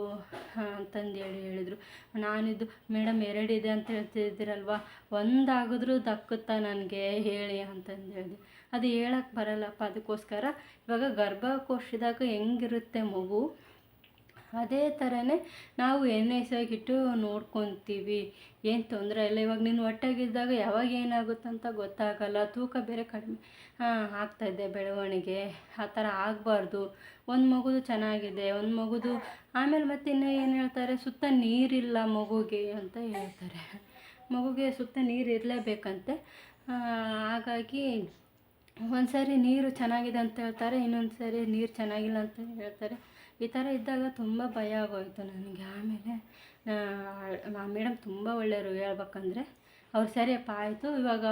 ಅಂತಂದೇಳಿ ಹೇಳಿದರು. ನಾನಿದ್ದು ಮೇಡಮ್ ಎರಡಿದೆ ಅಂತ ಹೇಳ್ತಿದ್ದೀರಲ್ವ? ಒಂದಾಗಿದ್ರೂ ದಕ್ಕುತ್ತಾ ನನಗೆ, ಹೇಳಿ ಅಂತಂದು ಹೇಳಿದೆ ಅದು ಹೇಳಕ್ಕೆ ಬರಲ್ಲಪ್ಪ, ಅದಕ್ಕೋಸ್ಕರ ಇವಾಗ ಗರ್ಭಕೋಶದಾಗ ಹೆಂಗಿರುತ್ತೆ ಮಗು? ಅದೇ ಥರನೇ ನಾವು ಎಣ್ಣೆ ಸಾಗಿಟ್ಟು ನೋಡ್ಕೊತೀವಿ. ಏನು ತೊಂದರೆ ಇಲ್ಲ. ಇವಾಗ ನೀನು ಹೊಟ್ಟೆಗಿದ್ದಾಗ ಯಾವಾಗ ಏನಾಗುತ್ತಂತ ಗೊತ್ತಾಗಲ್ಲ. ತೂಕ ಬೇರೆ ಕಡಿಮೆ ಆಗ್ತಾಯಿದೆ ಬೆಳವಣಿಗೆ. ಆ ಥರ ಆಗಬಾರ್ದು. ಒಂದು ಮಗುದು ಚೆನ್ನಾಗಿದೆ, ಒಂದು ಮಗುದು ಆಮೇಲೆ ಮತ್ತೆ ಇನ್ನು ಏನು ಹೇಳ್ತಾರೆ? ಸುತ್ತ ನೀರಿಲ್ಲ ಮಗುಗೆ ಅಂತ ಹೇಳ್ತಾರೆ. ಮಗುಗೆ ಸುತ್ತ ನೀರು ಇರಲೇಬೇಕಂತೆ. ಹಾಗಾಗಿ ಒಂದು ಸಾರಿ ನೀರು ಚೆನ್ನಾಗಿದೆ ಅಂತ ಹೇಳ್ತಾರೆ ಇನ್ನೊಂದು ಸಾರಿ ನೀರು ಚೆನ್ನಾಗಿಲ್ಲ ಅಂತ ಹೇಳ್ತಾರೆ. ಈ ಥರ ಇದ್ದಾಗ ತುಂಬ ಭಯ ಆಗೋಯಿತು ನನಗೆ. ಆಮೇಲೆ ಮೇಡಮ್ ತುಂಬ ಒಳ್ಳೆಯವರು ಹೇಳ್ಬೇಕಂದ್ರೆ ಅವ್ರು, ಸರಿಯಪ್ಪ, ಆಯಿತು. ಇವಾಗ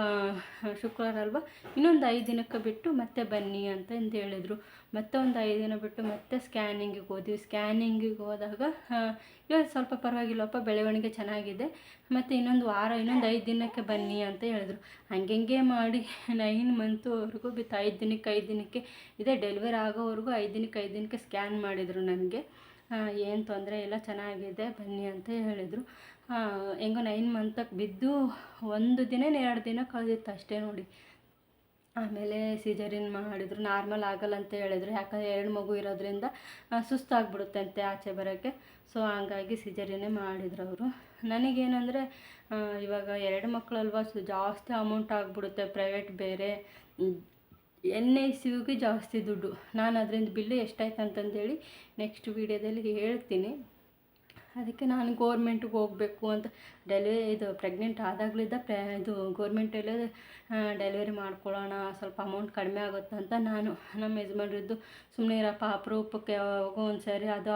ಶುಕ್ರವಾರ ಅಲ್ವಾ? ಇನ್ನೊಂದು ಐದು ದಿನಕ್ಕೆ ಬಿಟ್ಟು ಮತ್ತೆ ಬನ್ನಿ ಅಂತ ಹೇಳಿದರು. ಮತ್ತೆ ಒಂದು ಐದು ದಿನ ಬಿಟ್ಟು ಮತ್ತೆ ಸ್ಕ್ಯಾನಿಂಗಿಗೆ ಹೋದ್ವಿ. ಸ್ಕ್ಯಾನಿಂಗಿಗೆ ಹೋದಾಗ ಇವಾಗ ಸ್ವಲ್ಪ ಪರವಾಗಿಲ್ಲಪ್ಪ ಬೆಳವಣಿಗೆ ಚೆನ್ನಾಗಿದೆ. ಮತ್ತು ಇನ್ನೊಂದು ವಾರ, ಇನ್ನೊಂದು ಐದು ದಿನಕ್ಕೆ ಬನ್ನಿ ಅಂತ ಹೇಳಿದ್ರು. ಹಂಗೆ ಮಾಡಿ ನೈನ್ ಮಂತ್ವರೆಗೂ ಬಿತ್ತು ಐದು ದಿನಕ್ಕೆ ಐದು ದಿನಕ್ಕೆ, ಇದೇ ಡೆಲಿವರಿ ಆಗೋವರೆಗೂ ಐದು ದಿನಕ್ಕೆ ಐದು ದಿನಕ್ಕೆ ಸ್ಕ್ಯಾನ್ ಮಾಡಿದರು ನನಗೆ. ಏನು ತೊಂದರೆ ಇಲ್ಲ, ಚೆನ್ನಾಗಿದೆ, ಬನ್ನಿ ಅಂತ ಹೇಳಿದರು. ಹೆಂಗೋ ನೈನ್ ಮಂತಕ್ಕೆ ಬಿದ್ದು ಒಂದು ದಿನ ಎರಡು ದಿನ ಕಳೆದಿತ್ತು ಅಷ್ಟೇ ನೋಡಿ. ಆಮೇಲೆ ಸಿಜರಿನ್ ಮಾಡಿದ್ರು. ನಾರ್ಮಲ್ ಆಗಲ್ಲ ಅಂತ ಹೇಳಿದ್ರು. ಯಾಕಂದರೆ ಎರಡು ಮಗು ಇರೋದ್ರಿಂದ ಸುಸ್ತಾಗ್ಬಿಡುತ್ತೆ ಅಂತೆ ಆಚೆ ಬರೋಕ್ಕೆ. ಸೊ ಹಂಗಾಗಿ ಸಿಜರಿನೇ ಮಾಡಿದ್ರು ಅವರು. ನನಗೇನಂದರೆ ಇವಾಗ ಎರಡು ಮಕ್ಕಳಲ್ವ? ಸೊ ಜಾಸ್ತಿ ಅಮೌಂಟ್ ಆಗಿಬಿಡುತ್ತೆ. ಪ್ರೈವೇಟ್ ಬೇರೆ. ಎನ್ ಐ ಜಾಸ್ತಿ ದುಡ್ಡು. ನಾನು ಅದರಿಂದ ಬಿಲ್ಲು ಎಷ್ಟಾಯ್ತು ಅಂತಂದೇಳಿ ನೆಕ್ಸ್ಟ್ ವೀಡಿಯೋದಲ್ಲಿ ಹೇಳ್ತೀನಿ. ಅದಕ್ಕೆ ನಾನು ಗೋರ್ಮೆಂಟ್ಗೆ ಹೋಗಬೇಕು ಅಂತ ಡೆಲಿವರಿ ಇದು ಪ್ರೆಗ್ನೆಂಟ್ ಆದಾಗಲಿದ್ದ ಪ್ರೆ ಇದು ಗೋರ್ಮೆಂಟಲ್ಲೇ ಡೆಲಿವರಿ ಮಾಡ್ಕೊಳ್ಳೋಣ, ಸ್ವಲ್ಪ ಅಮೌಂಟ್ ಕಡಿಮೆ ಆಗುತ್ತೆ ಅಂತ ನಾನು, ನಮ್ಮ ಯಜಮಾನ್ರಿದ್ದು ಸುಮ್ಮನೆ ಇರಪ್ಪ, ಅಪರೂಪಕ್ಕೆ ಯಾವಾಗೋ ಒಂದು ಸರಿ ಅದು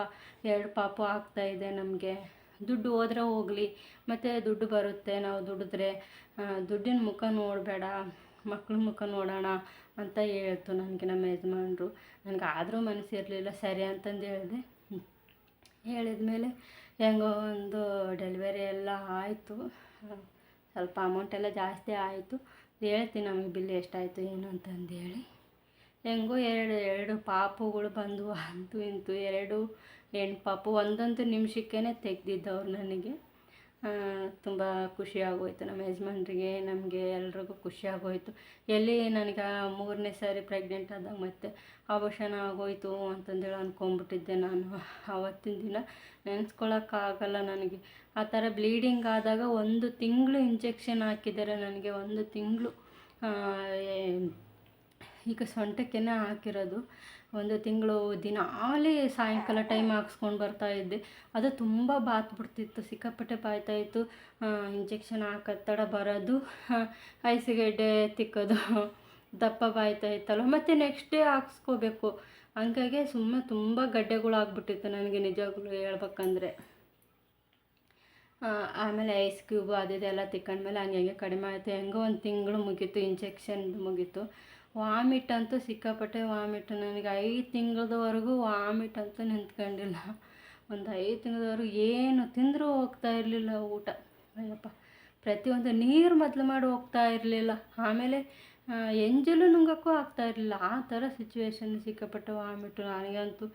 ಎರಡು ಪಾಪು ಆಗ್ತಾಯಿದೆ ನಮಗೆ. ದುಡ್ಡು ಹೋದ್ರೆ ಹೋಗಲಿ, ಮತ್ತು ದುಡ್ಡು ಬರುತ್ತೆ, ನಾವು ದುಡಿದ್ರೆ ದುಡ್ಡಿನ ಮುಖ ನೋಡಬೇಡ, ಮಕ್ಳ ಮುಖ ನೋಡೋಣ ಅಂತ ಹೇಳ್ತು ನನಗೆ ನಮ್ಮ ಯಜಮಾನ್ರು. ನನಗೆ ಆದರೂ ಮನಸ್ಸು ಇರಲಿಲ್ಲ ಸರಿ ಅಂತಂದು ಹೇಳಿದೆ. ಹೇಳಿದ ಮೇಲೆ ಹೆಂಗೋ ಒಂದು ಡೆಲಿವರಿ ಎಲ್ಲ ಆಯಿತು. ಸ್ವಲ್ಪ ಅಮೌಂಟ್ ಎಲ್ಲ ಜಾಸ್ತಿ ಆಯಿತು. ಹೇಳ್ತೀನಿ ನಮಗೆ ಬಿಲ್ ಎಷ್ಟಾಯಿತು ಏನು ಅಂತಂದೇಳಿ ಹೆಂಗೋ ಎರಡು ಎರಡು ಪಾಪುಗಳು ಬಂದವು ಅಂತೂ ಇಂತು ಎರಡು ಹೆಣ್ಣು ಪಾಪು ಒಂದೊಂದು ನಿಮಿಷಕ್ಕೇ ತೆಗ್ದಿದ್ದವ್ರು ನನಗೆ. ತುಂಬ ಖುಷಿ ಆಗೋಯ್ತು. ನಮ್ಮ ಯಜಮಾನ್ರಿಗೆ, ನಮಗೆ ಎಲ್ರಿಗೂ ಖುಷಿ ಆಗೋಯ್ತು. ಎಲ್ಲಿ ನನಗೆ ಮೂರನೇ ಸಾರಿ ಪ್ರೆಗ್ನೆಂಟ್ ಆದಾಗ ಮತ್ತೆ ಆಭೂಷಣ ಆಗೋಯ್ತು ಅಂತಂದೇಳಿ ಅಂದ್ಕೊಂಬಿಟ್ಟಿದ್ದೆ ನಾನು. ಆವತ್ತಿನ ದಿನ ನೆನೆಸ್ಕೊಳಕ್ಕಾಗಲ್ಲ ನನಗೆ. ಆ ಥರ ಬ್ಲೀಡಿಂಗ್ ಆದಾಗ ಒಂದು ತಿಂಗಳು ಇಂಜೆಕ್ಷನ್ ಹಾಕಿದ್ದಾರೆ ನನಗೆ. ಒಂದು ತಿಂಗಳು ಈಗ ಸೊಂಟಕ್ಕೇ ಹಾಕಿರೋದು. ಒಂದು ತಿಂಗಳು ದಿನಾಲೇ ಸಾಯಂಕಾಲ ಟೈಮ್ ಹಾಕ್ಸ್ಕೊಂಡು ಬರ್ತಾಯಿದ್ದೆ ಅದು ತುಂಬ ಬಾತ್ಬಿಡ್ತಿತ್ತು ಸಿಕ್ಕಾಪಟ್ಟೆ ಬಾಯ್ತಾಯಿತ್ತು ಇಂಜೆಕ್ಷನ್ ಹಾಕೋ ತಡ ಬರೋದು ಐಸಿಗೆಡ್ಡೆ ತಿಕ್ಕೋದು, ದಪ್ಪ ಬಾಯ್ತಾ ಇತ್ತಲ್ಲ ಮತ್ತು ನೆಕ್ಸ್ಟ್ ಡೇ ಹಾಕ್ಸ್ಕೋಬೇಕು. ಹಂಗಾಗಿ ಸುಮ್ಮನೆ ತುಂಬ ಗಡ್ಡೆಗಳು ನನಗೆ ನಿಜವಾಗ್ಲೂ ಹೇಳ್ಬೇಕಂದ್ರೆ. ಆಮೇಲೆ ಐಸ್ ಕ್ಯೂಬು ಅದು ಇದೆಲ್ಲ ತಿಕ್ಕೊಂಡ್ಮೇಲೆ ಹಂಗೆ ಹಂಗೆ ಕಡಿಮೆ ಆಯಿತು. ಹೆಂಗೋ ಒಂದು ತಿಂಗಳು ಮುಗೀತು ಇಂಜೆಕ್ಷನ್ ಮುಗೀತು. ವಾಮಿಟ್ ಅಂತೂ ಸಿಕ್ಕಾಪಟ್ಟೆ ವಾಮಿಟ್. ನನಗೆ ಐದು ತಿಂಗಳದವರೆಗೂ ವಾಮಿಟ್ ಅಂತೂ ನಿಂತ್ಕೊಂಡಿಲ್ಲ. ಒಂದು ಐದು ತಿಂಗಳದವರೆಗೂ ಏನು ತಿಂದರೂ ಹೋಗ್ತಾ ಇರಲಿಲ್ಲ ಊಟ. ಅಯ್ಯಪ್ಪ, ಪ್ರತಿಯೊಂದು ನೀರು ಮೊದಲು ಮಾಡಿ ಹೋಗ್ತಾ ಇರಲಿಲ್ಲ. ಆಮೇಲೆ ಎಂಜಲು ನುಂಗಕ್ಕೂ ಆಗ್ತಾ ಇರಲಿಲ್ಲ. ಆ ಥರ ಸಿಚುವೇಶನ್ ಸಿಕ್ಕಾಪಟ್ಟೆ ವಾಮಿಟು. ನನಗಂತೂ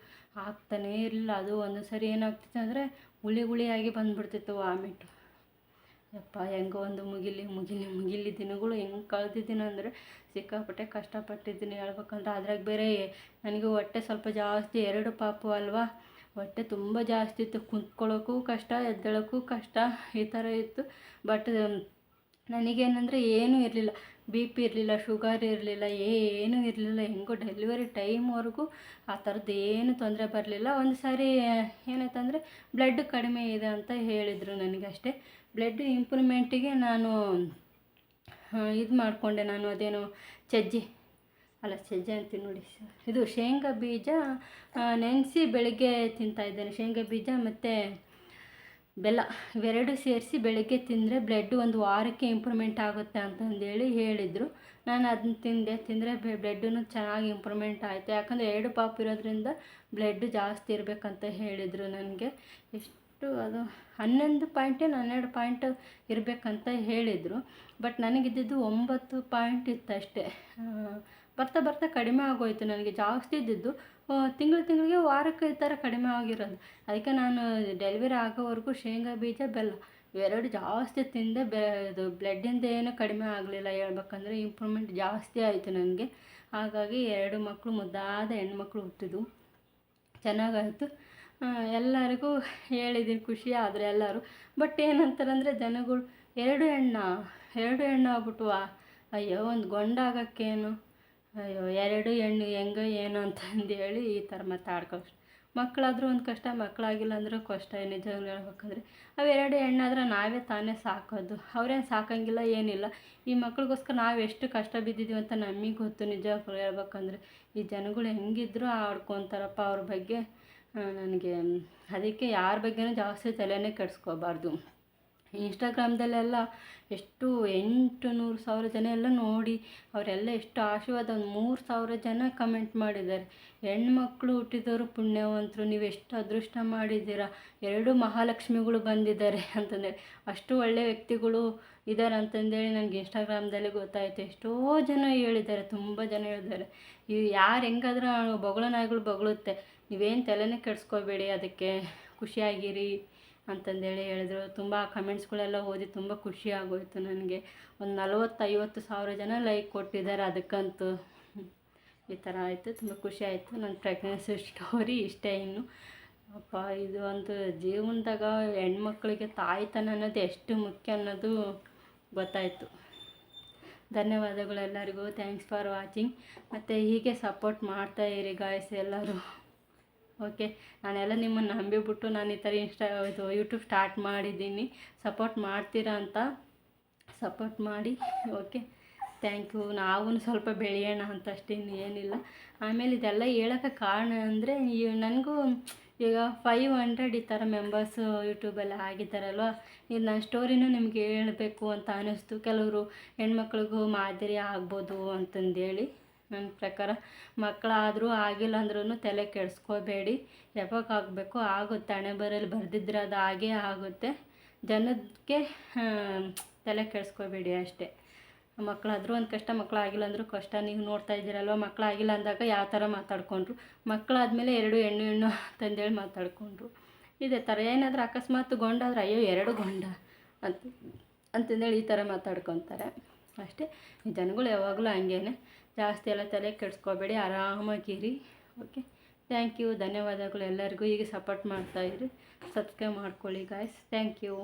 ಆಗ್ತಾನೇ ಇರಲಿಲ್ಲ. ಅದು ಒಂದು ಸರಿ ಏನಾಗ್ತಿತ್ತು ಅಂದರೆ ಹುಳಿ ಹುಳಿಯಾಗಿ ಬಂದುಬಿಡ್ತಿತ್ತು ವಾಮಿಟು. ಯಪ್ಪ, ಹೆಂಗೋ ಒಂದು ಮುಗಿಲಿ ಮುಗಿಲಿ ಮುಗಿಲಿ ದಿನಗಳು ಹೆಂಗೆ ಕಳೆದಿದ್ದೀನಿ ಅಂದರೆ ಸಿಕ್ಕಾಪಟ್ಟೆ ಕಷ್ಟಪಟ್ಟಿದ್ದೀನಿ ಹೇಳ್ಬೇಕಂದ್ರೆ ಅದ್ರಾಗ ಬೇರೆ ನನಗೆ ಹೊಟ್ಟೆ ಸ್ವಲ್ಪ ಜಾಸ್ತಿ, ಎರಡು ಪಾಪು ಅಲ್ವಾ? ಹೊಟ್ಟೆ ತುಂಬ ಜಾಸ್ತಿ ಇತ್ತು. ಕುಂತ್ಕೊಳ್ಳೋಕ್ಕೂ ಕಷ್ಟ, ಎದ್ದೇಳೋಕ್ಕೂ ಕಷ್ಟ, ಈ ಥರ ಇತ್ತು. ಬಟ್ ನನಗೇನಂದರೆ ಏನೂ ಇರಲಿಲ್ಲ. ಬಿ ಪಿ ಇರಲಿಲ್ಲ, ಶುಗರ್ ಇರಲಿಲ್ಲ, ಏನೂ ಇರಲಿಲ್ಲ. ಹೆಂಗೋ ಡೆಲಿವರಿ ಟೈಮ್ವರೆಗೂ ಆ ಥರದ್ದು ಏನು ತೊಂದರೆ ಬರಲಿಲ್ಲ. ಒಂದು ಸಾರಿ ಏನಾಯ್ತಂದರೆ ಬ್ಲಡ್ ಕಡಿಮೆ ಇದೆ ಅಂತ ಹೇಳಿದರು ನನಗೆ ಅಷ್ಟೇ ಬ್ಲಡ್ ಇಂಪ್ರೂವ್ಮೆಂಟಿಗೆ ನಾನು ಇದು ಮಾಡಿಕೊಂಡೆ ನಾನು ಅದೇನು ಚಜ್ಜಿ ಅಲ್ಲ, ಸಜ್ಜೆ ಅಂತೀನಿ ನೋಡಿ. ಇದು ಶೇಂಗಾ ಬೀಜ ನೆನೆಸಿ ಬೆಳಗ್ಗೆ ತಿಂತಾಯಿದ್ದೇನೆ ಶೇಂಗಾ ಬೀಜ ಮತ್ತು ಬೆಲ್ಲ, ಇವೆರಡು ಸೇರಿಸಿ ಬೆಳಗ್ಗೆ ತಿಂದರೆ ಬ್ಲಡ್ ಒಂದು ವಾರಕ್ಕೆ ಇಂಪ್ರೂವ್ಮೆಂಟ್ ಆಗುತ್ತೆ ಅಂತಂದೇಳಿ ಹೇಳಿದರು. ನಾನು ಅದನ್ನ ತಿಂದೆ. ತಿಂದರೆ ಬ್ಲಡ್ಡೂ ಚೆನ್ನಾಗಿ ಇಂಪ್ರೂವ್ಮೆಂಟ್ ಆಯಿತು. ಯಾಕಂದರೆ ಎರಡು ಪಾಪ್ ಇರೋದ್ರಿಂದ ಬ್ಲಡ್ ಜಾಸ್ತಿ ಇರಬೇಕಂತ ಹೇಳಿದರು ನನಗೆ. ಎಷ್ಟು ಅದು ಹನ್ನೊಂದು ಪಾಯಿಂಟ್ ಹನ್ನೆರಡು ಪಾಯಿಂಟ್ ಇರಬೇಕಂತ ಹೇಳಿದರು. ಬಟ್ ನನಗಿದ್ದಿದ್ದು ಒಂಬತ್ತು ಪಾಯಿಂಟ್ ಇತ್ತು ಅಷ್ಟೇ. ಬರ್ತಾ ಬರ್ತಾ ಕಡಿಮೆ ಆಗೋಯಿತು ನನಗೆ, ಜಾಸ್ತಿ ಇದ್ದಿದ್ದು. ತಿಂಗಳು ತಿಂಗಳಿಗೆ ವಾರಕ್ಕೆ ಈ ಥರ ಕಡಿಮೆ ಆಗಿರೋದು. ಅದಕ್ಕೆ ನಾನು ಡೆಲಿವರಿ ಆಗೋವರೆಗೂ ಶೇಂಗಾ, ಬೀಜ, ಬೆಲ್ಲ ಇವೆರಡು ಜಾಸ್ತಿ ತಿಂದೆ, ಬೆ, ಇದು ಬ್ಲಡ್ಡಿಂದ ಏನೂ ಕಡಿಮೆ ಆಗಲಿಲ್ಲ ಹೇಳ್ಬೇಕಂದ್ರೆ ಇಂಪ್ರೂವ್ಮೆಂಟ್ ಜಾಸ್ತಿ ಆಯಿತು ನನಗೆ. ಹಾಗಾಗಿ ಎರಡು ಮಕ್ಕಳು ಮುದ್ದಾದ ಹೆಣ್ಮಕ್ಳು ಹುಟ್ಟಿದ್ವು ಚೆನ್ನಾಗಾಯಿತು. ಎಲ್ಲರಿಗೂ ಹೇಳಿದ್ದೀನಿ ಖುಷಿ ಆದರೆ ಎಲ್ಲರೂ. ಬಟ್ ಏನಂತಾರಂದರೆ ಜನಗಳು, ಎರಡು ಹೆಣ್ಣು ಎರಡು ಹೆಣ್ಣು ಆಗ್ಬಿಟ್ವಾ ಅಯ್ಯೋ, ಒಂದು ಗೊಂಡಾಗಕ್ಕೇನು? ಅಯ್ಯೋ, ಎರಡು ಹೆಣ್ಣು ಹೆಂಗೋ ಏನು ಅಂತಂದೇಳಿ ಈ ಥರ ಮಾತಾಡ್ಕೊ ಮಕ್ಕಳಾದರೂ ಒಂದು ಕಷ್ಟ ಮಕ್ಕಳಾಗಿಲ್ಲ ಅಂದರೂ ಕಷ್ಟ, ನಿಜವಾಗ್ಲೂ ಹೇಳ್ಬೇಕಂದ್ರೆ ಅವೆರಡು ಹೆಣ್ಣಾದ್ರೆ ನಾವೇ ತಾನೇ ಸಾಕೋದು. ಅವ್ರೇನು ಸಾಕಂಗಿಲ್ಲ, ಏನಿಲ್ಲ. ಈ ಮಕ್ಳಿಗೋಸ್ಕರ ನಾವು ಎಷ್ಟು ಕಷ್ಟ ಬಿದ್ದಿದ್ದೀವಿ ಅಂತ ನಮಗೆ ಗೊತ್ತು. ನಿಜವಾಗ್ಲೂ ಹೇಳ್ಬೇಕಂದ್ರೆ, ಈ ಜನಗಳು ಹೆಂಗಿದ್ರು ಆಡ್ಕೊತಾರಪ್ಪ ಅವ್ರ ಬಗ್ಗೆ. ನನಗೆ ಅದಕ್ಕೆ ಯಾರ ಬಗ್ಗೆನೂ ಜಾಸ್ತಿ ತಲೆನೇ ಕೆಡಿಸ್ಕೋಬಾರ್ದು. ಇನ್ಸ್ಟಾಗ್ರಾಮ್ದಲ್ಲೆಲ್ಲ ಎಷ್ಟು ಎಂಟು ನೂರು ಸಾವಿರ ಜನ ಎಲ್ಲ ನೋಡಿ, ಅವರೆಲ್ಲ ಎಷ್ಟು ಆಶೀರ್ವಾದ, ಒಂದು ಮೂರು ಸಾವಿರ ಜನ ಕಮೆಂಟ್ ಮಾಡಿದ್ದಾರೆ. ಹೆಣ್ಮಕ್ಳು ಹುಟ್ಟಿದವರು ಪುಣ್ಯವಂತರು, ನೀವು ಎಷ್ಟು ಅದೃಷ್ಟ ಮಾಡಿದ್ದೀರಾ? ಎರಡು ಮಹಾಲಕ್ಷ್ಮಿಗಳು ಬಂದಿದ್ದಾರೆ ಅಂತಂದೇಳಿ ಅಷ್ಟು ಒಳ್ಳೆಯ ವ್ಯಕ್ತಿಗಳು ಇದ್ದಾರೆ ಅಂತಂದೇಳಿ ನನಗೆ ಇನ್ಸ್ಟಾಗ್ರಾಮ್ದಲ್ಲಿ ಗೊತ್ತಾಯಿತು. ಎಷ್ಟೋ ಜನ ಹೇಳಿದ್ದಾರೆ, ತುಂಬ ಜನ ಹೇಳಿದ್ದಾರೆ. ಇವು ಯಾರು ಹೆಂಗಾದ್ರೂ ಬೊಗಳ ನಾಯಿಗಳು ಬೊಗಳುತ್ತೆ. ನೀವೇನು ತಲೆನೇ ಕೆಡಿಸ್ಕೋಬೇಡಿ, ಅದಕ್ಕೆ ಖುಷಿಯಾಗಿರಿ ಅಂತಂದೇಳಿ ಹೇಳಿದ್ರು. ತುಂಬ ಕಮೆಂಟ್ಸ್ಗಳೆಲ್ಲ ಓದಿ ತುಂಬ ಖುಷಿ ಆಗೋಯಿತು ನನಗೆ. ಒಂದು ನಲವತ್ತೈವತ್ತು ಸಾವಿರ ಜನ ಲೈಕ್ ಕೊಟ್ಟಿದ್ದಾರೆ ಅದಕ್ಕಂತೂ. ಈ ಥರ ಆಯಿತು, ತುಂಬ ಖುಷಿ ಆಯಿತು. ನನ್ನ ಪ್ರೆಗ್ನೆನ್ಸಿ ಸ್ಟೋರಿ ಇಷ್ಟೇ ಇನ್ನು. ಅಪ್ಪ, ಇದು ಒಂದು ಜೀವನದಾಗ ಹೆಣ್ಮಕ್ಳಿಗೆ ತಾಯ್ತನ ಅನ್ನೋದು ಎಷ್ಟು ಮುಖ್ಯ ಅನ್ನೋದು ಗೊತ್ತಾಯಿತು. ಧನ್ಯವಾದಗಳು ಎಲ್ಲರಿಗೂ. ಥ್ಯಾಂಕ್ಸ್ ಫಾರ್ ವಾಚಿಂಗ್ ಮತ್ತು ಹೀಗೆ ಸಪೋರ್ಟ್ ಮಾಡ್ತಾ ಇರಿ ಗಾಯ್ಸ್ ಎಲ್ಲರೂ. ಓಕೆ ನಾನೆಲ್ಲ ನಿಮ್ಮನ್ನು ನಂಬಿಬಿಟ್ಟು ನಾನು ಈ ಥರ ಇನ್ಸ್ಟಾ ಇದು ಯೂಟ್ಯೂಬ್ ಸ್ಟಾರ್ಟ್ ಮಾಡಿದ್ದೀನಿ. ಸಪೋರ್ಟ್ ಮಾಡ್ತೀರಾ ಅಂತ ಸಪೋರ್ಟ್ ಮಾಡಿ. ಓಕೆ ಥ್ಯಾಂಕ್ ಯು ನಾವು ಸ್ವಲ್ಪ ಬೆಳೆಯೋಣ ಅಂತ ಅಷ್ಟೇನು ಏನಿಲ್ಲ. ಆಮೇಲೆ ಇದೆಲ್ಲ ಹೇಳೋಕ್ಕೆ ಕಾರಣ ಅಂದರೆ ನನಗೂ ಈಗ ಫೈವ್ ಹಂಡ್ರೆಡ್ ಈ ಥರ ಮೆಂಬರ್ಸು ಯೂಟ್ಯೂಬಲ್ಲಿ ಆಗಿದ್ದಾರಲ್ವ? ಇದು ನನ್ನ ಸ್ಟೋರಿನೂ ನಿಮಗೆ ಹೇಳಬೇಕು ಅಂತ ಅನ್ನಿಸ್ತು ಕೆಲವರು ಹೆಣ್ಮಕ್ಳಿಗೂ ಮಾದರಿ ಆಗ್ಬೋದು ಅಂತಂದೇಳಿ. ನನ್ನ ಪ್ರಕಾರ ಮಕ್ಕಳಾದರೂ ಆಗಿಲ್ಲ ಅಂದ್ರೂ ತಲೆ ಕೆಡಿಸ್ಕೋಬೇಡಿ. ಯಾವಾಗ ಆಗಬೇಕು ಆಗುತ್ತೆ. ಹಣೆ ಬರಲ್ಲಿ ಬರೆದಿದ್ರೆ ಅದು ಹಾಗೇ ಆಗುತ್ತೆ. ಜನಕ್ಕೆ ತಲೆ ಕೆಡಿಸ್ಕೋಬೇಡಿ ಅಷ್ಟೇ. ಮಕ್ಕಳಾದರೂ ಒಂದು ಕಷ್ಟ ಮಕ್ಕಳಾಗಿಲ್ಲ ಅಂದರೂ ಕಷ್ಟ. ನೀವು ನೋಡ್ತಾ ಇದ್ದೀರಲ್ವ, ಮಕ್ಕಳಾಗಿಲ್ಲ ಅಂದಾಗ ಯಾವ ಥರ ಮಾತಾಡ್ಕೊಂಡ್ರು? ಮಕ್ಕಳಾದಮೇಲೆ ಎರಡು ಹೆಣ್ಣು ಹೆಣ್ಣು ಅಂತಂದೇಳಿ ಮಾತಾಡ್ಕೊಂಡ್ರು. ಇದೇ ಥರ ಏನಾದರೂ ಅಕಸ್ಮಾತ್ ಗೊಂಡಾದ್ರೆ, ಅಯ್ಯೋ, ಎರಡು ಗೊಂಡ ಅಂತ, ಅಂತಂದೇಳಿ ಈ ಥರ ಮಾತಾಡ್ಕೊತಾರೆ. ಅಷ್ಟೇ. ಜನಗಳು ಯಾವಾಗಲೂ ಹಂಗೇನೆ. ಜಾಸ್ತಿ ಎಲ್ಲ ತಲೆ ಕೆಡಿಸ್ಕೋಬೇಡಿ, ಆರಾಮಾಗಿರಿ. ಓಕೆ ಥ್ಯಾಂಕ್ ಯು ಧನ್ಯವಾದಗಳು ಎಲ್ಲರಿಗೂ. ಹೀಗೆ ಸಪೋರ್ಟ್ ಮಾಡ್ತಾಯಿರಿ ಸಬ್ಸ್ಕ್ರೈಬ್ ಮಾಡ್ಕೊಳ್ಳಿ ಗಾಯ್ಸ್ ಥ್ಯಾಂಕ್ ಯು